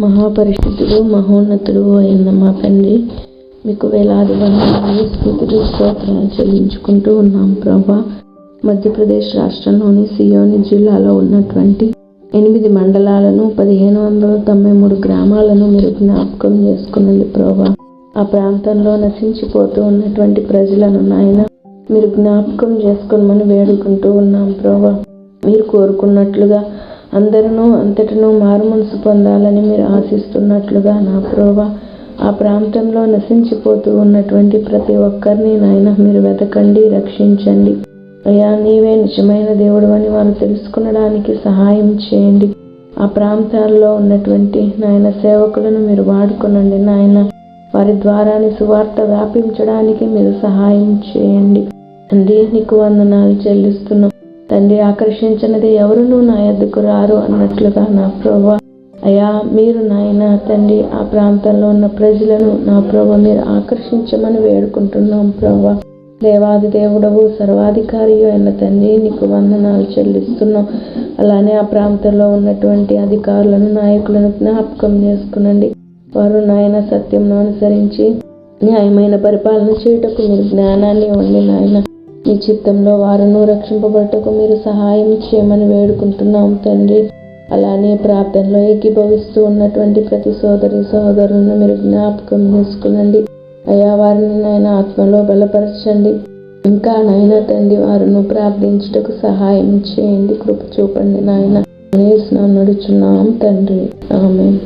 మహాపరిశుద్ధుడు మహోన్నతుడు అయిన మా తండ్రి మీకు వేలాది వందనాలు స్థుతులు స్తోత్రాలు చెల్లించుకుంటూ ఉన్నాం ప్రభా. మధ్యప్రదేశ్ రాష్ట్రంలోని సియోని జిల్లాలో ఉన్నటువంటి ఎనిమిది మండలాలను పదిహేను వందల తొంభై మూడు గ్రామాలను మీరు జ్ఞాపకం చేసుకున్నది ప్రభా. ఆ ప్రాంతంలో నశించిపోతూ ఉన్నటువంటి ప్రజలను నాయన మీరు జ్ఞాపకం చేసుకోమని వేడుకుంటూ ఉన్నాం ప్రభా. మీరు కోరుకున్నట్లుగా అందరూ అంతటను మారుమనసు పొందాలని మీరు ఆశిస్తున్నట్లుగా నా ప్రోవా. ఆ ప్రాంతంలో నశించిపోతూ ఉన్నటువంటి ప్రతి ఒక్కరిని నాయన మీరు వెతకండి రక్షించండి. అయ్యా నీవే నిజమైన దేవుడు అని వారు తెలుసుకునడానికి సహాయం చేయండి. ఆ ప్రాంతాల్లో ఉన్నటువంటి నాయన సేవకులను మీరు వాడుకునండి. నాయన వారి ద్వారాని సువార్త వ్యాపించడానికి మీరు సహాయం చేయండి. తండ్రి నీకు వందనాలు చెల్లిస్తున్నాం. తండ్రి ఆకర్షించినది ఎవరునూ నా ఎద్దుకు రారు అన్నట్లుగా నా ప్రభా అయ్యా మీరు నాయన తండ్రి ఆ ప్రాంతంలో ఉన్న ప్రజలను నా ప్రభు మీరు ఆకర్షించమని వేడుకుంటున్నాం ప్రభా దేవాది దేవుడవు సర్వాధికారి అయిన తండ్రి నీకు వందనాలు చెల్లిస్తున్నాం. అలానే ఆ ప్రాంతంలో ఉన్నటువంటి అధికారులను నాయకులను జ్ఞాపకం చేసుకునండి. వారు నాయన సత్యంను అనుసరించి న్యాయమైన పరిపాలన చేయుటకు మీరు జ్ఞానాన్ని ఇవ్వండి నాయన. ఈ చిత్తంలో వారును రక్షింపబడటకు మీరు సహాయం చేయమని వేడుకుంటున్నాం తండ్రి. అలానే ప్రార్థనలో ఏకీభవిస్తూ ఉన్నటువంటి ప్రతి సోదరి సహోదరులను మీరు జ్ఞాపకం చేసుకునండి. అయ్యా వారిని నాయన ఆత్మలో బలపరచండి. ఇంకా నాయన తండ్రి వారిను ప్రార్థించుటకు సహాయం చేయండి. కృప చూపండి నాయన. నడుచున్నాం తండ్రి. ఆమె